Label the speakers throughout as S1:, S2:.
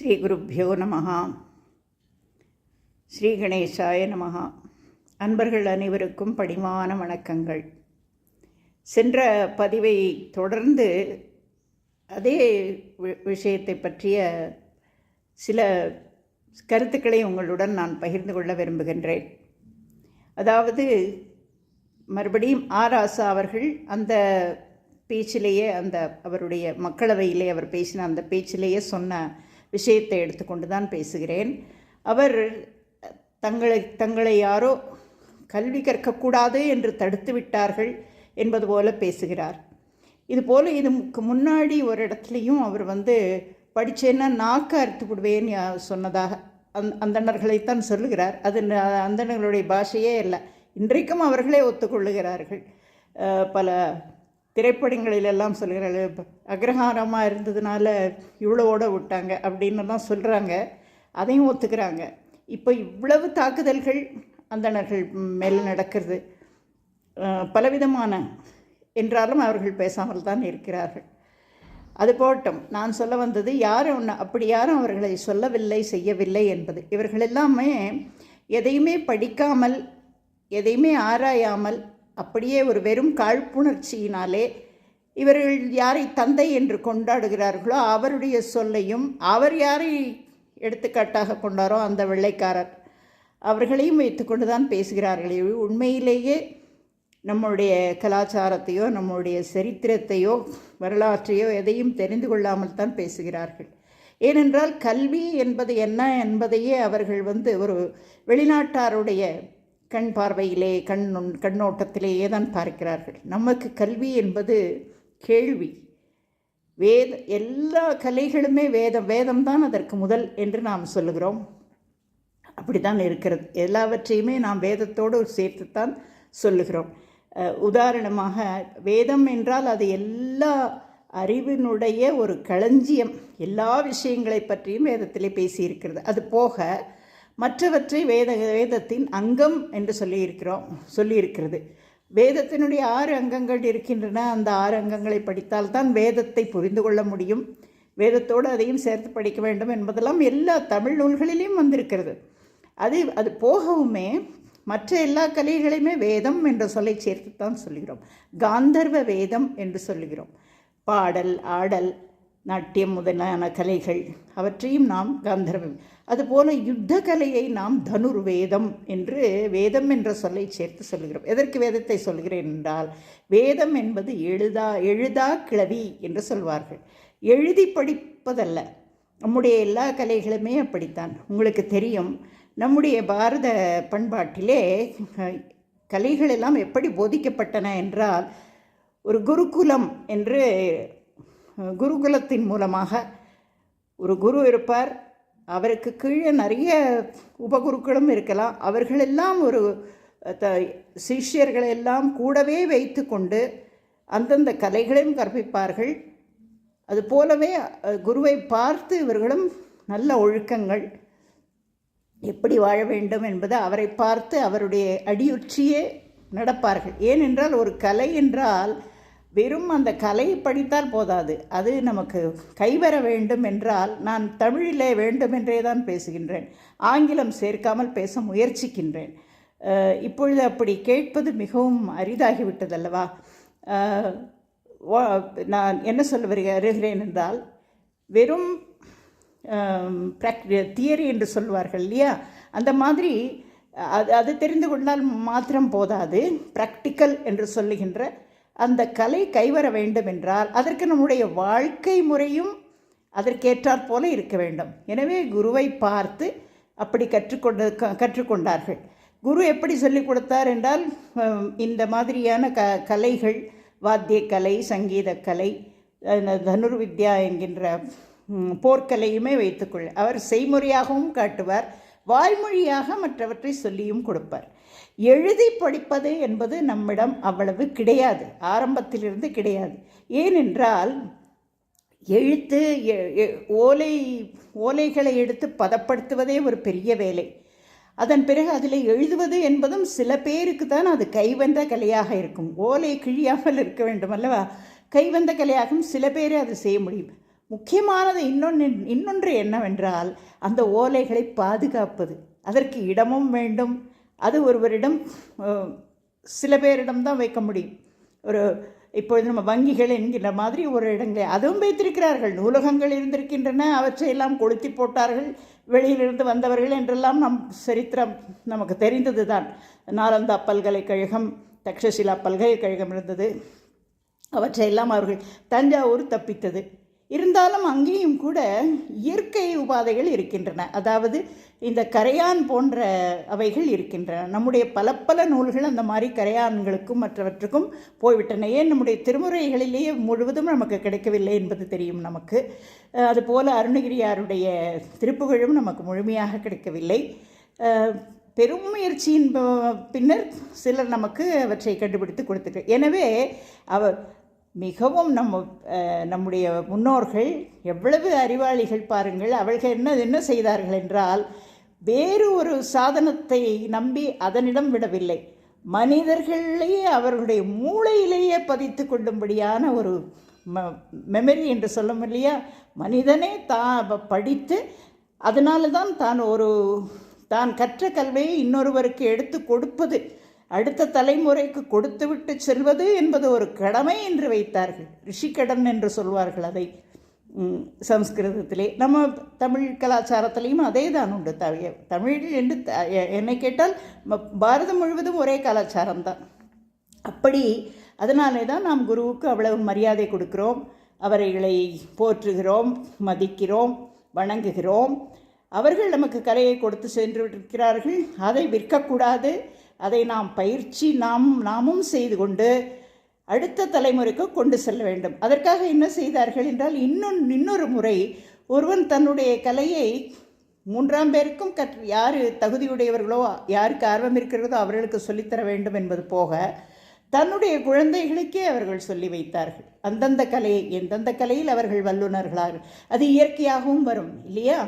S1: ஸ்ரீகுருப்போ நம. ஸ்ரீ கணேசாய நம. அன்பர்கள் அனைவருக்கும் பணிவான வணக்கங்கள். சென்ற பதிவை தொடர்ந்து அதே வி- விஷயத்தை பற்றிய சில கருத்துக்களை உங்களுடன் நான் பகிர்ந்து கொள்ள விரும்புகின்றேன். அதாவது மறுபடியும் ஆர் ஆசா அவர்கள் அந்த பேச்சிலேயே அந்த அவருடைய மக்களவையிலே அவர் பேசின அந்த பேச்சிலேயே சொன்ன விஷயத்தை எடுத்துக்கொண்டு தான் பேசுகிறேன். அவர் தங்களை தங்களை யாரோ கல்வி கற்கக்கூடாது என்று தடுத்து விட்டார்கள் என்பது போல பேசுகிறார். இது போல் இதுக்கு முன்னாடி ஒரு இடத்துலையும் அவர் வந்து படித்தேன்னா நாக்கு அறுத்து விடுவேன் சொன்னதாக அந் அந்தணர்களைத்தான் சொல்லுகிறார். அது அந்தணர்களுடைய பாஷையே இல்லை இன்றைக்கும் அவர்களே ஒத்துக்கொள்ளுகிறார்கள். பல திரைப்படங்களிலெல்லாம் சொல்கிறார்கள் இப்ப அக்ரஹாரமாக இருந்ததுனால இவ்வளவோட விட்டாங்க அப்படின்னுலாம் சொல்கிறாங்க அதையும் ஒத்துக்கிறாங்க. இப்போ இவ்வளவு தாக்குதல்கள் அந்தணர்கள் மேலே நடக்கிறது. பலவிதமான என்றாலும் அவர்கள் பேசாமல் தான் இருக்கிறார்கள். அது போட்டும் நான் சொல்ல வந்தது யாரும் ஒன்று அப்படி யாரும் அவர்களை சொல்லவில்லை செய்யவில்லை என்பது. இவர்கள் எல்லாமே எதையுமே படிக்காமல் எதையுமே ஆராயாமல் அப்படியே ஒரு வெறும் காழ்ப்புணர்ச்சியினாலே இவர்கள் யாரை தந்தை என்று கொண்டாடுகிறார்களோ அவருடைய சொல்லையும் அவர் யாரை எடுத்துக்காட்டாக கொண்டாரோ அந்த வெள்ளைக்காரர் அவர்களையும் வைத்துக்கொண்டு தான் பேசுகிறார்களே. உண்மையிலேயே நம்முடைய கலாச்சாரத்தையோ நம்முடைய சரித்திரத்தையோ வரலாற்றையோ எதையும் தெரிந்து கொள்ளாமல் தான் பேசுகிறார்கள். ஏனென்றால் கல்வி என்பது என்ன என்பதையே அவர்கள் வந்து ஒரு வெளிநாட்டாருடைய கண் பார்வையிலே கண் கண்ணோட்டத்திலேயே தான் பார்க்கிறார்கள்? நமக்கு கல்வி என்பது கேள்வி. வேத எல்லா கலைகளுமே வேதம் வேதம் தான் அதற்கு முதல் என்று நாம் சொல்லுகிறோம். அப்படித்தான் இருக்கிறது. எல்லாவற்றையுமே நாம் வேதத்தோடு சேர்த்துத்தான் சொல்லுகிறோம். உதாரணமாக வேதம் என்றால் அது எல்லா அறிவினுடைய ஒரு களஞ்சியம். எல்லா விஷயங்களை பற்றியும் வேதத்திலே பேசியிருக்கிறது. அது போக மற்றவற்றை வேத வேதத்தின் அங்கம் என்று சொல்லியிருக்கிறோம் சொல்லியிருக்கிறது. வேதத்தினுடைய ஆறு அங்கங்கள் இருக்கின்றன. அந்த ஆறு அங்கங்களை படித்தால் தான் வேதத்தை புரிந்து கொள்ள முடியும். வேதத்தோடு அதையும் சேர்த்து படிக்க வேண்டும் என்பதெல்லாம் எல்லா தமிழ் நூல்களிலையும் வந்திருக்கிறது. அது அது போகவுமே மற்ற எல்லா கலைகளையுமே வேதம் என்ற சொல்லை சேர்த்து தான் சொல்லுகிறோம் காந்தர்வ வேதம் என்று சொல்லுகிறோம் பாடல் ஆடல் நாட்டியம் முதலான கலைகள் அவற்றையும் நாம் காந்தர்வம். அதுபோல யுத்த கலையை நாம் தனுர் வேதம் என்று வேதம் என்ற சொல்லை சேர்த்து சொல்கிறோம். எதற்கு வேதத்தை சொல்கிறேன் என்றால் வேதம் என்பது எழுதா எழுதா கிளவி என்று சொல்வார்கள். எழுதி படிப்பதல்ல. நம்முடைய எல்லா கலைகளுமே அப்படித்தான். உங்களுக்கு தெரியும் நம்முடைய பாரத பண்பாட்டிலே கலைகளெல்லாம் கலைகள் எல்லாம் எப்படி போதிக்கப்பட்டன என்றால் ஒரு குருகுலம் என்று குருகுலத்தின் மூலமாக ஒரு குரு இருப்பார். அவருக்கு கீழே நிறைய உபகுருக்களும் இருக்கலாம். அவர்களெல்லாம் ஒரு த சிஷ்யர்களை எல்லாம் கூடவே வைத்து கொண்டு அந்தந்த கலைகளையும் கற்பிப்பார்கள். அது போலவே குருவை பார்த்து இவர்களும் நல்ல ஒழுக்கங்கள். எப்படி வாழ வேண்டும் என்பது அவரை பார்த்து அவருடைய அடியுற்றியே நடப்பார்கள். ஏனென்றால் ஒரு கலை என்றால் வெறும் அந்த கலையை படித்தால் போதாது. அது நமக்கு கைவர வேண்டும் என்றால் நான் தமிழிலே வேண்டுமென்றே தான் பேசுகின்றேன். ஆங்கிலம் சேர்க்காமல் பேச முயற்சிக்கின்றேன். இப்பொழுது அப்படி கேட்பது மிகவும் அரிதாகிவிட்டதல்லவா? நான் என்ன சொல்ல வருகிறேன் என்றால் வெறும் தியரி என்று சொல்வார்கள் இல்லையா? அந்த மாதிரி அது அது தெரிந்து கொண்டால் மாத்திரம் போதாது. ப்ராக்டிக்கல் என்று சொல்லுகின்ற அந்த கலை கைவர வேண்டும் என்றால் அதற்கு நம்முடைய வாழ்க்கை முறையும் அதற்கேற்றாற் போல இருக்க வேண்டும். எனவே குருவை பார்த்து அப்படி கற்றுக்கொண்டு க- கற்றுக்கொண்டார்கள். குரு எப்படி சொல்லிக் கொடுத்தார் என்றால் இந்த மாதிரியான க கலைகள் வாத்தியக்கலை சங்கீதக்கலை தனுர்வித்யா என்கின்ற போர்க்கலையுமே வைத்துக்கொள். அவர் செய்முறையாகவும் காட்டுவார். வாய்மொழியாக மற்றவற்றை சொல்லியும் கொடுப்பார். எழுதி படிப்பது என்பது நம்மிடம் அவ்வளவு கிடையாது. ஆரம்பத்திலிருந்து கிடையாது. ஏனென்றால் எழுத்து எ- எ- ஓலை ஓலைகளை எடுத்து பதப்படுத்துவதே ஒரு பெரிய வேலை. அதன் பிறகு அதில் எழுதுவது என்பதும் சில பேருக்கு தான் அது கைவந்த கலையாக இருக்கும். ஓலை கிழியாமல் இருக்க வேண்டும் அல்லவா கைவந்த கலையாகவும் சில பேர் அதை செய்ய முடியும். முக்கியமானது இன்னொன்று இன்னொன்று என்னவென்றால் அந்த ஓலைகளை பாதுகாப்பது. அதற்கு இடமும் வேண்டும். அது ஒருவரிடம் சில பேரிடம் தான் வைக்க முடியும். ஒரு இப்பொழுது நம்ம வங்கிகள் என்கிற மாதிரி ஒரு இடங்களை அதுவும் வைத்திருக்கிறார்கள். நூலகங்கள் இருந்திருக்கின்றன அவற்றையெல்லாம் கொளுத்தி போட்டார்கள். வெளியிலிருந்து வந்தவர்கள் என்றெல்லாம் நம் சரித்திரம் நமக்கு தெரிந்தது தான் நாலந்தா பல்கலைக்கழகம் தக்ஷசிலா பல்கலைக்கழகம் இருந்தது. அவற்றையெல்லாம் அவர்கள் தஞ்சாவூர் தப்பித்தது. இருந்தாலும் அங்கேயும் கூட இயற்கை உபாதைகள் இருக்கின்றன. அதாவது இந்த கரையான் போன்ற அவைகள் இருக்கின்றன. நம்முடைய பல பல நூல்கள் அந்த மாதிரி கரையான்களுக்கும் மற்றவற்றுக்கும் போய்விட்டன. ஏன் நம்முடைய திருமுறைகளிலேயே முழுவதும் நமக்கு கிடைக்கவில்லை என்பது தெரியும் நமக்கு. அதுபோல் அருணகிரியாருடைய திருப்புகழும் நமக்கு முழுமையாக கிடைக்கவில்லை. பெரும் முயற்சியின் பின்னர் சிலர் நமக்கு அவற்றை கண்டுபிடித்து கொடுத்துட்டு எனவே அவர் மிகவும் நம்ம நம்முடைய முன்னோர்கள் எவ்வளவு அறிவாளிகள் பாருங்கள் அவர்கள் என்ன என்ன செய்தார்கள் என்றால் வேறு ஒரு சாதனத்தை நம்பி அதனிடம் விடவில்லை. மனிதர்களையே அவர்களுடைய மூளையிலேயே பதித்து கொள்ளும்படியான ஒரு ம மெமரி என்று சொல்ல இல்லையா? மனிதனே தான் படித்து அதனால தான் தான் ஒரு தான் கற்ற கல்வியை இன்னொருவருக்கு எடுத்து கொடுப்பது. அடுத்த தலைமுறைக்கு கொடுத்துவிட்டு செல்வது என்பது ஒரு கடமை என்று வைத்தார்கள். ரிஷிக்கடன் என்று சொல்வார்கள் அதை சம்ஸ்கிருதத்திலே. நம்ம தமிழ் கலாச்சாரத்திலையும் அதே தான் உண்டு தவிய தமிழ் என்று த- என்னை கேட்டால் பாரதம் முழுவதும் ஒரே கலாச்சாரம்தான். அப்படி அதனாலே தான் நாம் குருவுக்கு அவ்வளவு மரியாதை கொடுக்கிறோம். அவர்களை போற்றுகிறோம் மதிக்கிறோம் வணங்குகிறோம். அவர்கள் நமக்கு கலையை கொடுத்து சென்று இருக்கிறார்கள் அதை விற்கக்கூடாது. அதை நாம் பயிற்சி நாம் நாமும் செய்து கொண்டு அடுத்த தலைமுறைக்கு கொண்டு செல்ல வேண்டும். அதற்காக என்ன செய்தார்கள் என்றால் இன்னும் இன்னொரு முறை ஒருவன் தன்னுடைய கலையை மூன்றாம் பேருக்கும் கற்று யார் தகுதியுடையவர்களோ யாருக்கு ஆர்வம் இருக்கிறதோ அவர்களுக்கு சொல்லித்தர வேண்டும் என்பது போக தன்னுடைய குழந்தைகளுக்கே அவர்கள் சொல்லி வைத்தார்கள். அந்தந்த கலையை எந்தெந்த கலையில் அவர்கள் வல்லுநர்களாக அது இயற்கையாகவும் வரும் இல்லையா?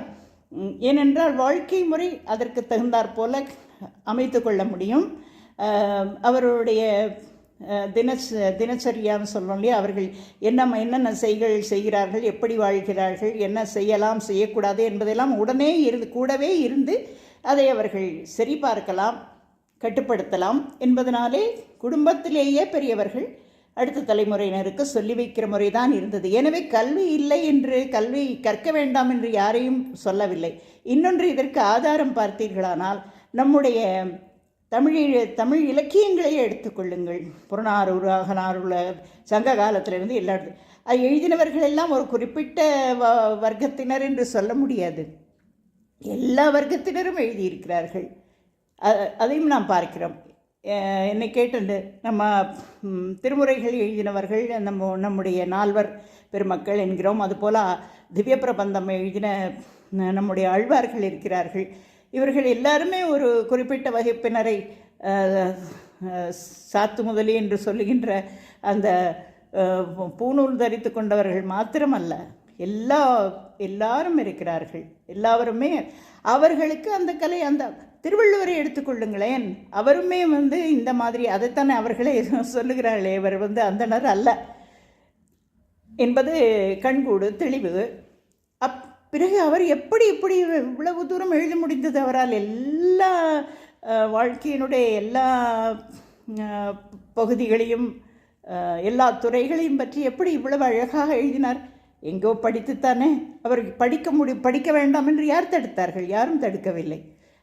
S1: ஏனென்றால் வாழ்க்கை முறை அதற்கு தகுந்தாற் போல அமைத்து கொள்ள முடியும். அவருடைய தினச தினச்சரியான்னு சொல்றோம் இல்லையா? அவர்கள் என்ன என்னென்ன செய்கள் செய்கிறார்கள் எப்படி வாழ்கிறார்கள் என்ன செய்யலாம் செய்யக்கூடாது என்பதெல்லாம் உடனே இருந்து கூடவே இருந்து அதை அவர்கள் சரி பார்க்கலாம் கட்டுப்படுத்தலாம் என்பதனாலே குடும்பத்திலேயே பெரியவர்கள் அடுத்த தலைமுறையினருக்கு சொல்லி வைக்கிற முறைதான் இருந்தது. எனவே கல்வி இல்லை என்று கல்வி கற்க வேண்டாம் என்று யாரையும் சொல்லவில்லை. இன்னொன்று இதற்கு ஆதாரம் பார்த்தீர்களானால் நம்முடைய தமிழ் தமிழ் இலக்கியங்களையே எடுத்துக்கொள்ளுங்கள் புறநானூறு அகநானூறு சங்க காலத்திலிருந்து எல்லா அது எழுதினவர்கள் எல்லாம் ஒரு குறிப்பிட்ட வ வர்க்கத்தினர் என்று சொல்ல முடியாது. எல்லா வர்க்கத்தினரும் எழுதியிருக்கிறார்கள். அதையும் நாம் பார்க்கிறோம். என்னை கேட்டு நம்ம திருமுறைகள் எழுதினவர்கள் நம்ம நம்முடைய நால்வர் பெருமக்கள் என்கிறோம். அதுபோல் திவ்ய பிரபந்தம் எழுதின நம்முடைய ஆழ்வார்கள் இருக்கிறார்கள். இவர்கள் எல்லாருமே ஒரு குறிப்பிட்ட வகுப்பினரை சாத்து முதலி என்று சொல்லுகின்ற அந்த அஹ், பூணூல் தரித்து கொண்டவர்கள் மாத்திரமல்ல எல்லா எல்லாரும் இருக்கிறார்கள். எல்லாருமே அவர்களுக்கு அந்த கலை அந்த திருவள்ளுவரை எடுத்துக்கொள்ளுங்களேன் அவருமே வந்து இந்த மாதிரி அதைத்தானே அவர்களே சொல்லுகிறார்களே இவர் வந்து அந்தனர் அல்ல. என்பது கண்கூடு தெளிவு. பிறகு அவர் எப்படி இப்படி இவ்வளவு தூரம் எழுத முடிந்தது அவரால்? எல்லா வாழ்க்கையினுடைய எல்லா பகுதிகளையும் எல்லா துறைகளையும் பற்றி எப்படி இவ்வளவு அழகாக எழுதினார்? எங்கோ படித்துத்தானே அவர் படிக்க முடி படிக்க வேண்டாம் என்று யார் தடுத்தார்கள்? யாரும் தடுக்கவில்லை.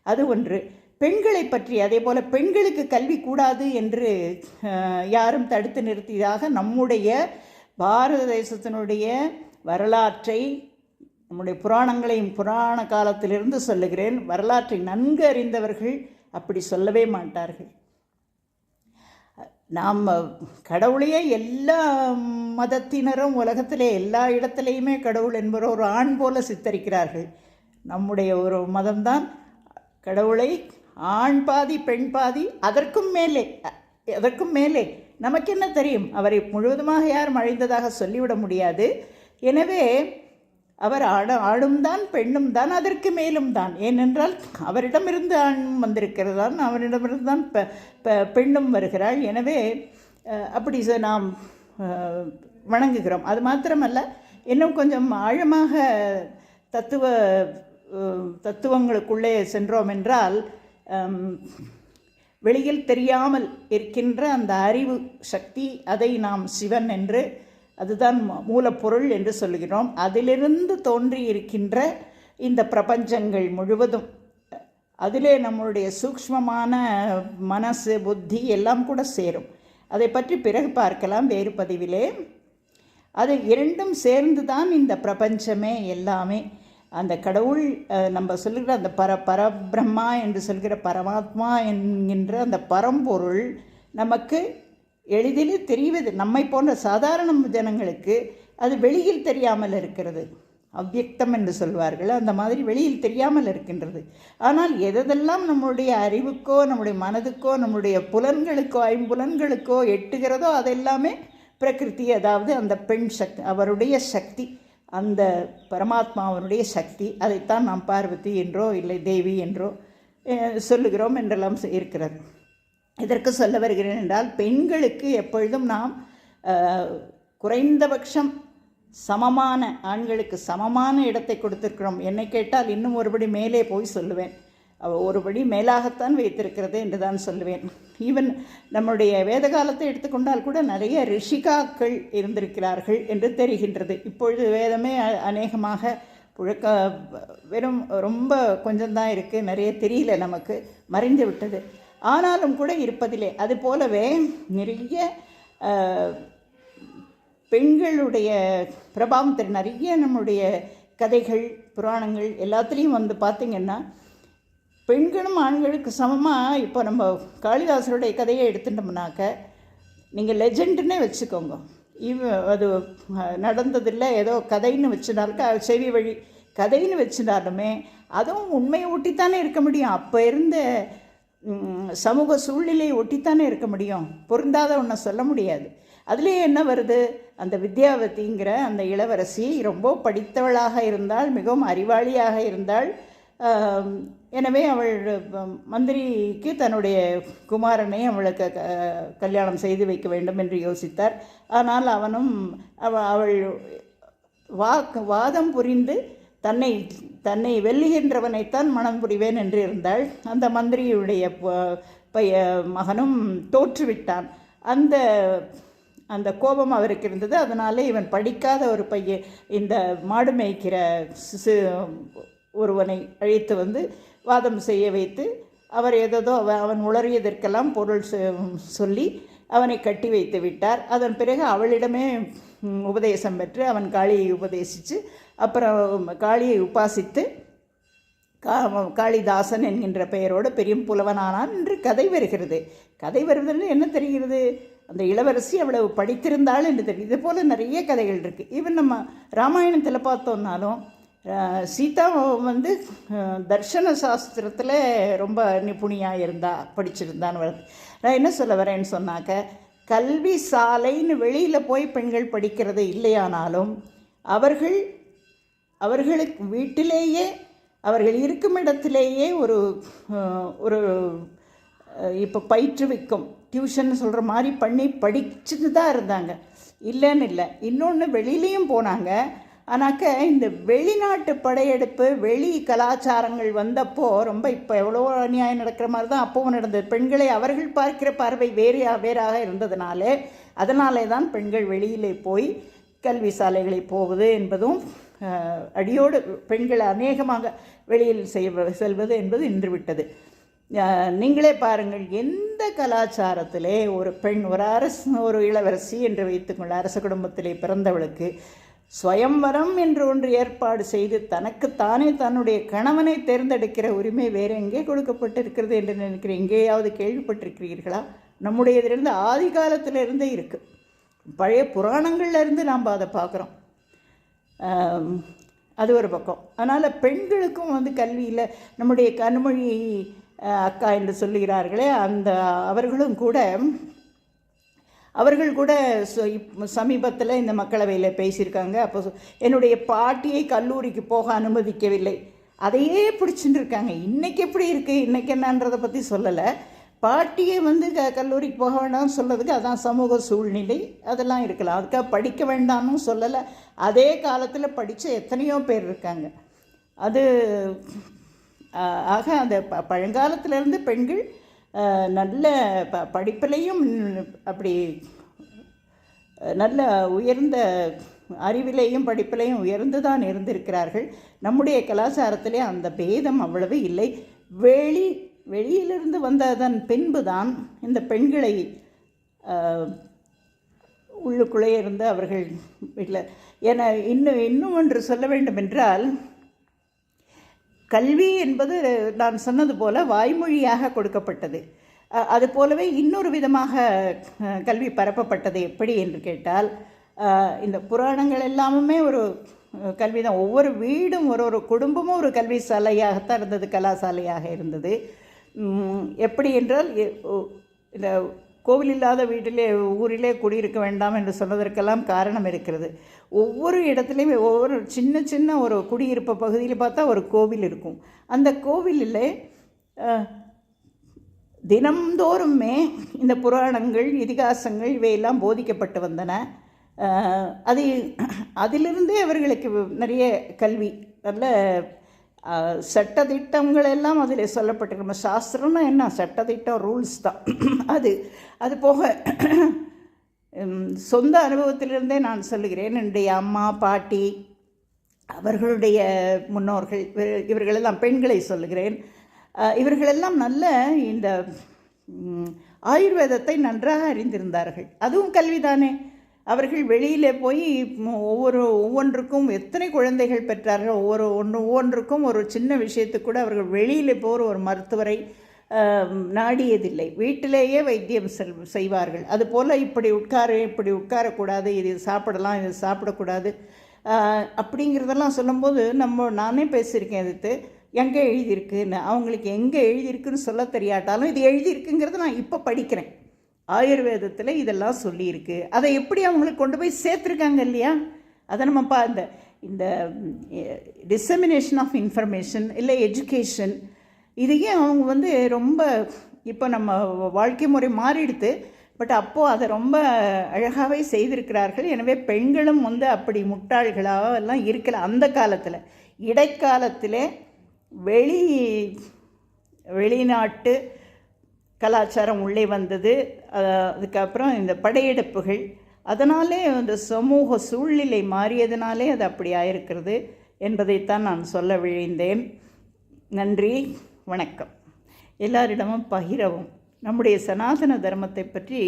S1: அது ஒன்று. பெண்களை பற்றி அதே போல் பெண்களுக்கு கல்வி கூடாது என்று யாரும் தடுத்து நிறுத்தியதாக நம்முடைய பாரத தேசத்தினுடைய வரலாற்றை நம்முடைய புராணங்களையும் புராண காலத்திலிருந்து சொல்லுகிறேன் வரலாற்றை நன்கு அறிந்தவர்கள் அப்படி சொல்லவே மாட்டார்கள். நாம் கடவுளையே எல்லா மதத்தினரும் உலகத்திலே எல்லா இடத்துலையுமே கடவுள் என்பவர் ஒரு ஆண் போல சித்தரிக்கிறார்கள். நம்முடைய ஒரு மதம்தான் கடவுளை ஆண் பாதி பெண் பாதி அதற்கும் மேலே அதற்கும் மேலே. நமக்கு என்ன தெரியும்? அவரை முழுவதுமாக யாரும் அழிந்ததாக சொல்லிவிட முடியாது. எனவே அவர் ஆட ஆடும் தான் பெண்ணும் தான் அதற்கு மேலும் தான். ஏனென்றால் அவரிடமிருந்து ஆணும் வந்திருக்கிறதான் அவரிடமிருந்து தான் பெண்ணும் வருகிறாள். எனவே அப்படி நாம் வணங்குகிறோம். அது மாத்திரமல்ல இன்னும் கொஞ்சம் ஆழமாக தத்துவ தத்துவங்களுக்குள்ளே சென்றோம் என்றால் வெளியில் தெரியாமல் இருக்கின்ற அந்த அறிவு சக்தி அதை நாம் சிவன் என்று அதுதான் மூலப்பொருள் என்று சொல்கிறோம். அதிலிருந்து தோன்றி இருக்கின்ற இந்த பிரபஞ்சங்கள் முழுவதும் அதிலே நம்மளுடைய சூக்ஷ்மமான மனசு புத்தி எல்லாம் கூட சேரும். அதை பற்றி பிறகு பார்க்கலாம் வேறு பதிவிலே. அது இரண்டும் சேர்ந்து தான் இந்த பிரபஞ்சமே எல்லாமே. அந்த கடவுள் நம்ம சொல்லுகிற அந்த பர பரபிரம்மா என்று சொல்கிற பரமாத்மா என்கின்ற அந்த பரம்பொருள் நமக்கு எளிதில் தெரிவது நம்மை போன்ற சாதாரண ஜனங்களுக்கு அது வெளியில் தெரியாமல் இருக்கிறது. அவ்யக்தம் என்று சொல்வார்கள் அந்த மாதிரி வெளியில் தெரியாமல் இருக்கின்றது. ஆனால் எதெல்லாம் நம்முடைய அறிவுக்கோ நம்முடைய மனதுக்கோ நம்முடைய புலன்களுக்கோ ஐம்புலன்களுக்கோ எட்டுகிறதோ அதெல்லாமே பிரகிருதி அதாவது அந்த பெண் சக்தி அவருடைய சக்தி அந்த பரமாத்மாவனுடைய சக்தி அதைத்தான் நாம் பார்வதி என்றோ இல்லை தேவி என்றோ சொல்லுகிறோம் என்றெல்லாம் இருக்கிறது. இதற்கு சொல்ல வருகிறேன் என்றால் பெண்களுக்கு எப்பொழுதும் நாம் குறைந்தபட்சம் சமமான ஆண்களுக்கு சமமான இடத்தை கொடுத்திருக்கிறோம். என்னை கேட்டால் இன்னும் ஒருபடி மேலே போய் சொல்லுவேன். ஒருபடி மேலாகத்தான் வைத்திருக்கிறது என்று தான் சொல்லுவேன். ஈவன் நம்முடைய வேத காலத்தை எடுத்துக்கொண்டால் கூட நிறைய ரிஷிகாக்கள் இருந்திருக்கிறார்கள் என்று தெரிகின்றது. இப்பொழுது வேதமே அநேகமாக புழக்க வெறும் ரொம்ப கொஞ்சம்தான் இருக்குது நிறைய தெரியல நமக்கு. மறைந்து விட்டது ஆனாலும் கூட இருப்பதில்லை. அது போலவே நிறைய பெண்களுடைய பிரபாவம் தெரியும் நிறைய நம்முடைய கதைகள் புராணங்கள் எல்லாத்துலேயும் வந்து பார்த்திங்கன்னா பெண்களும் ஆண்களுக்கு சமமாக இப்போ நம்ம காளிதாசருடைய கதையை எடுத்துட்டோம்னாக்க நீங்கள் லெஜெண்டுன்னே வச்சுக்கோங்க. இவ அது நடந்ததில்லை. ஏதோ கதைன்னு வச்சுனாலுக்கு செவி வழி கதைன்னு வச்சுனாலுமே அதுவும் உண்மையை ஊட்டித்தானே இருக்க முடியும். அப்போ இருந்த சமூக சூழ்நிலையை ஒட்டித்தானே இருக்க முடியும். பொருந்தாத ஒன்றை சொல்ல முடியாது. அதுலேயே என்ன வருது? அந்த வித்யாவதிங்கிற அந்த இளவரசி ரொம்ப படித்தவளாக இருந்தால் மிகவும் அறிவாளியாக இருந்தால் எனவே அவள் மந்திரிக்கு தன்னுடைய குமாரனை அவளுக்கு க- கல்யாணம் செய்து வைக்க வேண்டும் என்று யோசித்தார். ஆனால் அவனும் அவள் வாக்கு வாதம் புரிந்து தன்னை தன்னை வெல்லுகின்றவனைத்தான் மனம் புரிவேன் என்றிருந்தாள். அந்த மந்திரியுடைய பைய மகனும் தோற்றுவிட்டான். அந்த அந்த கோபம் அவருக்கு இருந்தது. அதனாலே இவன் படிக்காத ஒரு பையன் இந்த மாடு மேய்க்கிற ஒருவனை அழைத்து வந்து வாதம் செய்ய வைத்து அவர் ஏதோ அவன் உளறியதற்கெல்லாம் பொருள் சொல்லி அவனை கட்டி வைத்து விட்டார். அதன் பிறகு அவளிடமே உபதேசம் பெற்று அவன் காளியை உபதேசித்து அப்புறம் காளியை உபாசித்து கா காளிதாசன் என்கின்ற பெயரோடு பெரும் புலவனானான் என்று கதை வருகிறது. கதை வருவதில் என்ன தெரிகிறது? அந்த இளவரசி அவ்வளவு படித்திருந்தாள் என்று தெரியும். இது போல் நிறைய கதைகள் இருக்குது ஈவன் நம்ம ராமாயணத்தில் பார்த்தோம்னாலும் சீதா வந்து தர்ஷன சாஸ்திரத்தில் ரொம்ப நிபுணியாக இருந்தா படிச்சிருந்தான்னு வருது நான் என்ன சொல்ல வரேன்னு சொன்னாக்க கல்வி சாலைன்னு வெளியில் போய் பெண்கள் படிக்கிறது இல்லையானாலும் அவர்கள் அவர்களுக்கு வீட்டிலேயே அவர்கள் இருக்கும் இடத்திலேயே ஒரு ஒரு இப்போ பயிற்றுவிக்கும் டியூஷன் சொல்கிற மாதிரி பண்ணி படிச்சுட்டு தான் இருந்தாங்க. இல்லைன்னு இல்லை. இன்னொன்று வெளியிலையும் போனாங்க. ஆனாக்க இந்த வெளிநாட்டு படையெடுப்பு வெளி கலாச்சாரங்கள் வந்தப்போ ரொம்ப இப்போ எவ்வளோ அநியாயம் நடக்கிற மாதிரி தான் அப்போவும் நடந்தது. பெண்களை அவர்கள் பார்க்கிற பார்வை வேறு வேறாக இருந்ததுனாலே அதனாலே தான் பெண்கள் வெளியிலே போய் கல்வி சாலைகளில் போவது என்பதும் அடியோடு பெண்கள் அநேகமாக வெளியில் செய் செல்வது என்பது நின்றுவிட்டது நீங்களே பாருங்கள் எந்த கலாச்சாரத்திலே ஒரு பெண் ஒரு அரசு ஒரு இளவரசி என்று வைத்துக்கொள்ள அரச குடும்பத்திலே பிறந்தவளுக்கு சுயம்வரம் என்று ஒன்று ஏற்பாடு செய்து தனக்குத்தானே தன்னுடைய கணவனை தேர்ந்தெடுக்கிற உரிமை வேறு எங்கே கொடுக்கப்பட்டிருக்கிறது என்று நினைக்கிறேன் எங்கேயாவது கேள்விப்பட்டிருக்கிறீர்களா? நம்முடையதிலிருந்து ஆதி காலத்திலிருந்தே இருக்குது பழைய புராணங்கள்லேருந்து நாம் அதை பார்க்குறோம். அது ஒரு பக்கம். அதனால் பெண்களுக்கும் வந்து கல்வியில் நம்முடைய கண்மொழி அக்கா என்று சொல்லுகிறார்களே அந்த அவர்களும் கூட அவர்கள் கூட இப்- சமீபத்தில் இந்த மக்களவையில் பேசியிருக்காங்க. அப்போ என்னுடைய பாட்டியை கல்லூரிக்கு போக அனுமதிக்கவில்லை. அதையே பிடிச்சிட்டு இருக்காங்க. இன்றைக்கி எப்படி இருக்குது இன்றைக்கி என்னன்றதை பற்றி சொல்லலை. பாட்டியை வந்து க கல்லூரிக்கு போக வேண்டாம்னு சொல்கிறதுக்கு அதான் சமூக சூழ்நிலை. அதெல்லாம் இருக்கலாம். அதுக்காக படிக்க வேண்டாம்னு சொல்லலை. அதே காலத்தில் படித்த எத்தனையோ பேர் இருக்காங்க. அது ஆக அந்த ப பழங்காலத்திலேருந்து பெண்கள் நல்ல ப படிப்பிலையும் அப்படி நல்ல உயர்ந்த அறிவிலையும் படிப்பிலையும் உயர்ந்து தான் இருந்திருக்கிறார்கள். நம்முடைய கலாச்சாரத்திலே அந்த பேதம் அவ்வளவு இல்லை. வெளி வெளியிலிருந்து வந்ததன் பின்பு தான் இந்த பெண்களை உள்ளுக்குள்ளே இருந்து அவர்கள் வீட்டில். என இன்னும் இன்னும் ஒன்று சொல்ல வேண்டும் என்றால் கல்வி என்பது நான் சொன்னது போல வாய்மொழியாக கொடுக்கப்பட்டது. அது போலவே இன்னொரு விதமாக கல்வி பரப்பப்பட்டது எப்படி என்று கேட்டால் இந்த புராணங்கள் எல்லாமுமே ஒரு கல்வி தான் ஒவ்வொரு வீடும் ஒரு ஒரு குடும்பமும் ஒரு கல்வி சாலையாகத்தான் இருந்தது கலாசாலையாக இருந்தது. எப்படி என்றால் எ- ஒ- இந்த கோவில் இல்லாத வீட்டிலே ஊரிலே குடியிருக்க வேண்டாம் என்று சொன்னதற்கெல்லாம் காரணம் இருக்கிறது. ஒவ்வொரு இடத்துலையுமே ஒவ்வொரு சின்ன சின்ன ஒரு குடியிருப்பு பகுதியில் பார்த்தா ஒரு கோவில் இருக்கும். அந்த கோவிலில் தினந்தோறுமே தினம்தோறுமே இந்த புராணங்கள் இதிகாசங்கள் இவையெல்லாம் போதிக்கப்பட்டு வந்தன. அது அதிலிருந்தே அவர்களுக்கு நிறைய கல்வி நல்ல சட்டத்திட்டங்கள் எல்லாம் அதில் சொல்லப்பட்டிருக்கு. நம்ம சாஸ்திரம்னா என்ன? சட்டத்திட்டம் ரூல்ஸ் தான். அது அது போக சொந்த அனுபவத்திலிருந்தே நான் சொல்லுகிறேன். என்னுடைய அம்மா பாட்டி அவர்களுடைய முன்னோர்கள் இவர்களெல்லாம் பெண்களை சொல்லுகிறேன். இவர்களெல்லாம் நல்ல இந்த ஆயுர்வேதத்தை நன்றாக அறிந்திருந்தார்கள். அதுவும் கல்விதானே. அவர்கள் வெளியிலே போய் ஒவ்வொரு ஒவ்வொன்றுக்கும் எத்தனை குழந்தைகள் பெற்றார்கள் ஒவ்வொரு ஒன்று ஒவ்வொன்றுக்கும் ஒரு சின்ன விஷயத்துக்கு கூட அவர்கள் வெளியில் போகிற ஒரு மருத்துவரை நாடியதில்லை. வீட்டிலேயே வைத்தியம் செல் செய்வார்கள். அதுபோல் இப்படி உட்காரு இப்படி உட்காரக்கூடாது இது சாப்பிடலாம் இது சாப்பிடக்கூடாது. அப்படிங்கிறதெல்லாம் சொல்லும்போது நம்ம நானே பேசியிருக்கேன் எதிர்த்து எங்கே எழுதியிருக்குன்னு? அவங்களுக்கு எங்கே எழுதியிருக்குன்னு சொல்ல தெரியாட்டாலும் இது எழுதியிருக்குங்கிறத நான் இப்போ படிக்கிறேன். ஆயுர்வேதத்தில் இதெல்லாம் சொல்லியிருக்கு. அதை எப்படி அவங்களுக்கு கொண்டு போய் சேர்த்துருக்காங்க இல்லையா? அதை நம்ம பா இந்த இந்த டிசமினேஷன் ஆஃப் இன்ஃபர்மேஷன் இல்லை எஜுகேஷன் இதையே அவங்க வந்து ரொம்ப இப்போ நம்ம வாழ்க்கை முறை மாறிடுது பட் அப்போது அதை ரொம்ப அழகாகவே செய்திருக்கிறார்கள். எனவே பெண்களும் வந்து அப்படி முட்டாள்களாக எல்லாம் இருக்கல அந்த காலத்தில். இடைக்காலத்தில் வெளி வெளிநாட்டு கலாச்சாரம் உள்ளே வந்தது. அதுக்கப்புறம் இந்த படையெடுப்புகள். அதனாலே அந்த சமூக சூழ்நிலை மாறியதுனாலே அது அப்படி ஆயிருக்கிறது என்பதைத்தான் நான் சொல்ல விழைந்தேன். நன்றி வணக்கம். எல்லாரிடமும் பகிரவும். நம்முடைய சனாதன தர்மத்தை பற்றி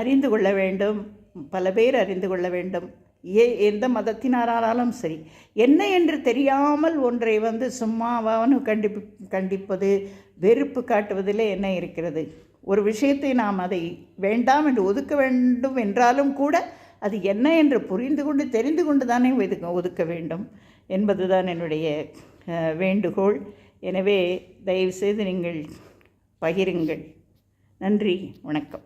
S1: அறிந்து கொள்ள வேண்டும். பல பேர் அறிந்து கொள்ள வேண்டும். ஏ எந்த மதத்தினாராலும் சரி. என்ன என்று தெரியாமல் ஒன்றை வந்து சும்மாவானு கண்டி கண்டிப்பது வெறுப்பு காட்டுவதில் என்ன இருக்கிறது? ஒரு விஷயத்தை நாம் அதை வேண்டாம் என்று ஒதுக்க வேண்டும் என்றாலும் கூட அது என்ன என்று புரிந்து கொண்டு தெரிந்து கொண்டு தானே ஒதுக்க ஒதுக்க வேண்டும் என்பதுதான் என்னுடைய வேண்டுகோள். எனவே தயவுசெய்து நீங்கள் பகிருங்கள். நன்றி வணக்கம்.